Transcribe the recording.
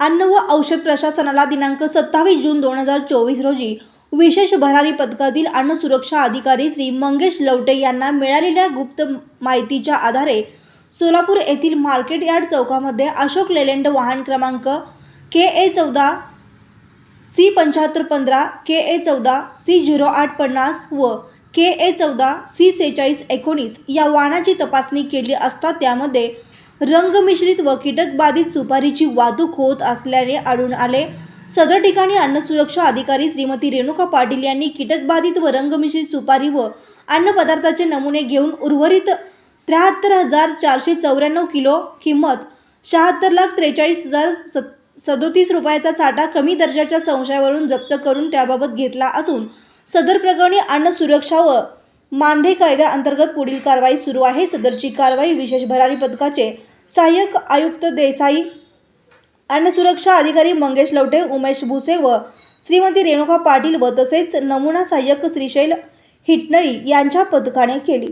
अन्न व औषध प्रशासनाला दिनांक सत्तावीस जून दोन हजार चोवीस रोजी विशेष भरारी पथकातील अन्न सुरक्षा अधिकारी श्री मंगेश लवटे यांना मिळालेल्या गुप्त माहितीच्या आधारे सोलापूर येथील मार्केट यार्ड चौकामध्ये अशोक लेलँड वाहन क्रमांक के ए चौदा सी पंच्याहत्तर पंधरा के ए चौदा सी झिरो आठ पन्नास व के ए चौदा सी सेहेचाळीस एकोणीस या वाहनाची तपासणी केली असता त्यामध्ये रंगमिश्रित व कीटकबाधित सुपारीची वाहतूक होत असल्याने आढळून आले. सदर ठिकाणी अन्न सुरक्षा अधिकारी श्रीमती रेणुका पाटील यांनी कीटकबाधित व रंगमिश्रित सुपारी व अन्न पदार्थाचे नमुने घेऊन उर्वरित त्र्याहत्तर हजार चारशे चौऱ्याण्णव किलो किंमत शहात्तर लाख त्रेचाळीस हजार सत सदोतीस रुपयाचा साठा कमी दर्जाच्या संशयावरून जप्त करून त्याबाबत घेतला असून सदर प्रकरणी अन्न सुरक्षा व मानधे कायद्याअंतर्गत पुढील कारवाई सुरू आहे. सदरची कारवाई विशेष भरारी पथकाचे सहाय्यक आयुक्त देसाई अन्न सुरक्षा अधिकारी मंगेश लवटे उमेश भुसे व श्रीमती रेणुका पाटील व तसेच नमुना सहाय्यक श्रीशैल हिटनळी यांच्या पथकाने केली.